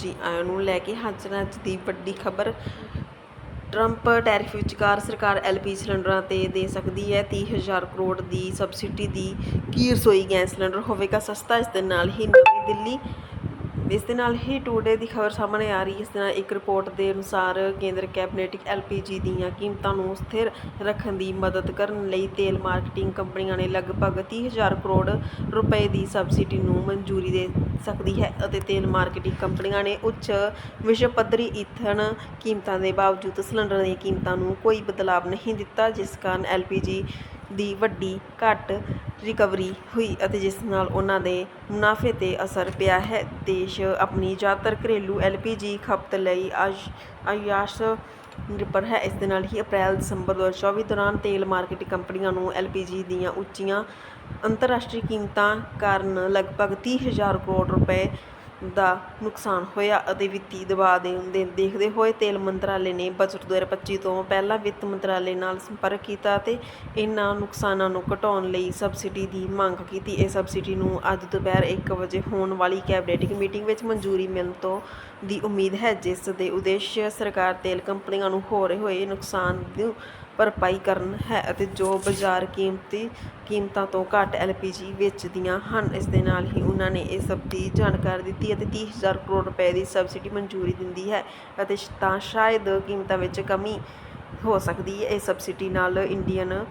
ਜੀ, ਆਇਆਂ ਨੂੰ ਲੈ ਕੇ ਹਾਜ਼ਰ ਅੱਜ ਦੀ ਵੱਡੀ ਖਬਰ। ਟਰੰਪ ਟੈਰਿਫ ਵਿਚਕਾਰ ਸਰਕਾਰ ਐਲਪੀ ਸਿਲੰਡਰਾਂ ਤੇ ਦੇ ਸਕਦੀ ਹੈ। 30000 ਕਰੋੜ ਦੀ ਸਬਸਿਡੀ ਦੀ ਕੀ ਰਸੋਈ ਗੈਸ ਸਿਲੰਡਰ ਹੋਵੇਗਾ? ਸਸਤਾ ਇਸ ਦੇ ਨਾਲ ਹੀ ਨਵੀਂ ਦਿੱਲੀ ਇਸ ਦੇ ਨਾਲ ਹੀ ਟੂਡੇ ਦੀ ਖਬਰ ਸਾਹਮਣੇ ਆ ਰਹੀ ਹੈ। ਇਸ ਦੇ ਨਾਲ ਇੱਕ ਰਿਪੋਰਟ ਦੇ ਅਨੁਸਾਰ ਕੇਂਦਰ ਕੈਬਨਿਟ ਐਲਪੀਜੀ ਦੀਆਂ ਕੀਮਤਾਂ ਨੂੰ ਸਥਿਰ ਰੱਖਣ ਦੀ ਮਦਦ ਕਰਨ ਲਈ ਤੇਲ ਮਾਰਕੀਟਿੰਗ ਕੰਪਨੀਆਂ ਨੇ ਲਗਭਗ 30000 ਕਰੋੜ ਰੁਪਏ ਦੀ ਸਬਸਿਡੀ ਨੂੰ ਮਨਜ਼ੂਰੀ ਦੇ ਸਕਦੀ ਹੈ ਅਤੇ ਤੇਲ ਮਾਰਕੀਟਿੰਗ ਕੰਪਨੀਆਂ ਨੇ ਉੱਚ ਵਿਸ਼ਵ ਪੱਧਰੀ ਈਥਨ ਕੀਮਤਾਂ ਦੇ ਬਾਵਜੂਦ ਸਿਲੰਡਰ ਦੀਆਂ ਕੀਮਤਾਂ ਨੂੰ ਕੋਈ ਬਦਲਾਵ ਨਹੀਂ ਦਿੱਤਾ, ਜਿਸ ਕਾਰਨ ਐਲਪੀਜੀ ਦੀ ਵੱਡੀ ਘੱਟ ਰਿਕਵਰੀ ਹੋਈ ਅਤੇ ਜਿਸ ਨਾਲ ਉਹਨਾਂ ਦੇ ਮੁਨਾਫੇ ਤੇ ਅਸਰ ਪਿਆ ਹੈ। ਦੇਸ਼ ਆਪਣੀ ਜ਼ਿਆਦਾਤਰ ਘਰੇਲੂ ਐਲਪੀਜੀ ਖਪਤ ਲਈ ਆਸ਼, ਆਯਾਸ਼ ਨਿਰਭਰ ਹੈ। ਇਸ ਦੇ ਨਾਲ ਹੀ ਅਪ੍ਰੈਲ, ਦਸੰਬਰ 2024 ਦੌਰਾਨ ਤੇਲ ਮਾਰਕੀਟ ਕੰਪਨੀਆਂ ਨੂੰ ਐਲਪੀਜੀ ਦੀਆਂ ਉੱਚੀਆਂ ਅੰਤਰਰਾਸ਼ਟਰੀ ਕੀਮਤਾਂ ਕਾਰਨ ਲਗਭਗ 30000 ਕਰੋੜ ਰੁਪਏ ਦਾ ਨੁਕਸਾਨ ਹੋਇਆ ਅਤੇ ਵਿੱਤੀ ਦਬਾਅ ਦੇ ਦੇਖਦੇ ਹੋਏ ਤੇਲ ਮੰਤਰਾਲੇ ਨੇ ਬਜਟ 2025 ਤੋਂ ਪਹਿਲਾਂ ਵਿੱਤ ਮੰਤਰਾਲੇ ਨਾਲ ਸੰਪਰਕ ਕੀਤਾ ਅਤੇ ਇਹਨਾਂ ਨੁਕਸਾਨਾਂ ਨੂੰ ਘਟਾਉਣ ਲਈ ਸਬਸਿਡੀ ਦੀ ਮੰਗ ਕੀਤੀ। ਇਹ ਸਬਸਿਡੀ ਨੂੰ ਅੱਜ ਦੁਪਹਿਰ 1 ਵਜੇ ਹੋਣ ਵਾਲੀ ਕੈਬਨਿਟ ਮੀਟਿੰਗ ਵਿੱਚ ਮਨਜ਼ੂਰੀ ਮਿਲਣ ਤੋਂ ਦੀ ਉਮੀਦ ਹੈ, ਜਿਸ ਦੇ ਉਦੇਸ਼ ਸਰਕਾਰ ਤੇਲ ਕੰਪਨੀਆਂ ਨੂੰ ਹੋ ਰਹੇ ਹੋਏ ਨੁਕਸਾਨ ਭਰਪਾਈ ਕਰਨ ਹੈ ਅਤੇ ਜੋ ਬਾਜ਼ਾਰ ਕੀਮਤੀ ਕੀਮਤਾਂ ਤੋਂ ਘੱਟ ਐਲਪੀਜੀ ਵੇਚਦੀਆਂ ਹਨ, ਇਸ ਦੇ ਨਾਲ ਹੀ ਉਹਨਾਂ ਨੇ ਇਹ ਸਭ ਦੀ ਜਾਣਕਾਰੀ ਦਿੱਤੀ ਅਤੇ 30000 ਕਰੋੜ ਰੁਪਏ ਦੀ ਸਬਸਿਡੀ ਮਨਜ਼ੂਰੀ ਦਿੰਦੀ ਹੈ ਅਤੇ ਤਾਂ ਸ਼ਾਇਦ ਕੀਮਤਾਂ ਵਿੱਚ ਕਮੀ ਹੋ ਸਕਦੀ ਹੈ। ਇਹ ਸਬਸਿਡੀ ਨਾਲ Indian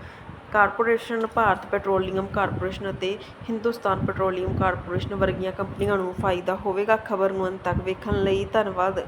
corporation, Bharat petroleum corporation ਅਤੇ ਹਿੰਦੁਸਤਾਨ ਪੈਟਰੋਲੀਅਮ ਕਾਰਪੋਰੇਸ਼ਨ ਵਰਗੀਆਂ ਕੰਪਨੀਆਂ ਨੂੰ ਫਾਇਦਾ ਹੋਵੇਗਾ। ਖਬਰ ਨੂੰ ਅੰਤ ਤੱਕ ਵੇਖਣ ਲਈ ਧੰਨਵਾਦ।